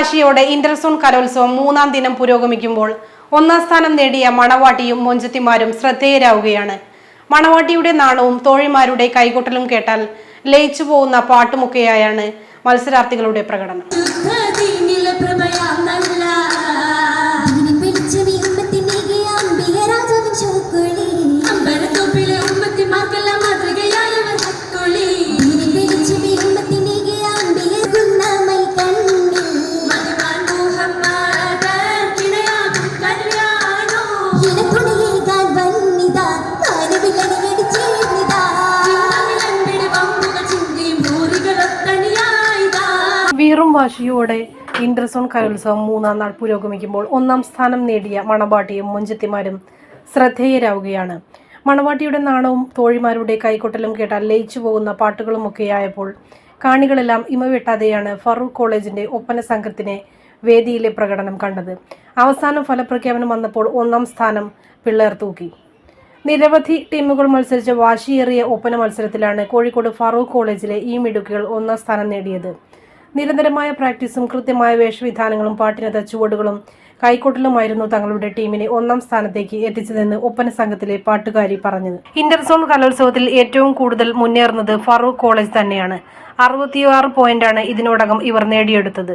വാശിയോടെ interzone കലോത്സവം മൂന്നാം ദിനം പുരോഗമിക്കുമ്പോൾ ഒന്നാം സ്ഥാനം നേടിയ മണവാട്ടിയും മൊഞ്ചത്തിമാരും ശ്രദ്ധേയരാവുകയാണ്. മണവാട്ടിയുടെ നാണവും തോഴിമാരുടെ കൈകൊട്ടലും കേട്ടാൽ ലയിച്ചു പോകുന്ന പാട്ടുമൊക്കെയായാണ് മത്സരാർത്ഥികളുടെ പ്രകടനം. വീറും വാശിയോടെ ഇന്റർസോൺ കലോത്സവം മൂന്നാം നാൾ പുരോഗമിക്കുമ്പോൾ ഒന്നാം സ്ഥാനം നേടിയ മണവാട്ടിയും മുഞ്ചത്തിമാരും ശ്രദ്ധേയരാവുകയാണ്. മണവാട്ടിയുടെ നാണവും തോഴിമാരുടെ കൈകൊട്ടലും കേട്ടാൽ ലയിച്ചു പോകുന്ന പാട്ടുകളുമൊക്കെയായപ്പോൾ കാണികളെല്ലാം ഇമവെട്ടാതെയാണ് ഫറൂഖ് കോളേജിന്റെ ഒപ്പന സംഘത്തിനെ വേദിയിലെ പ്രകടനം കണ്ടത്. അവസാന ഫലപ്രഖ്യാപനം വന്നപ്പോൾ ഒന്നാം സ്ഥാനം പിള്ളേർ തൂക്കി. നിരവധി ടീമുകൾ മത്സരിച്ച വാശിയേറിയ ഒപ്പന മത്സരത്തിലാണ് കോഴിക്കോട് ഫറൂഖ് കോളേജിലെ ഈ മിടുക്കുകൾ ഒന്നാം സ്ഥാനം നേടിയത്. നിരന്തരമായ പ്രാക്ടീസും കൃത്യമായ വേഷവിധാനങ്ങളും പാട്ടിനത ചുവടുകളും കൈക്കോട്ടിലുമായിരുന്നു തങ്ങളുടെ ടീമിനെ ഒന്നാം സ്ഥാനത്തേക്ക് എത്തിച്ചതെന്ന് ഒപ്പന സംഘത്തിലെ പാട്ടുകാരി പറഞ്ഞത്. ഇന്റർസോൺ കലോത്സവത്തിൽ ഏറ്റവും കൂടുതൽ മുന്നേറുന്നത് ഫറൂഖ് കോളേജ് തന്നെയാണ്. അറുപത്തിയാറ് പോയിന്റാണ് ഇതിനോടകം ഇവർ നേടിയെടുത്തത്.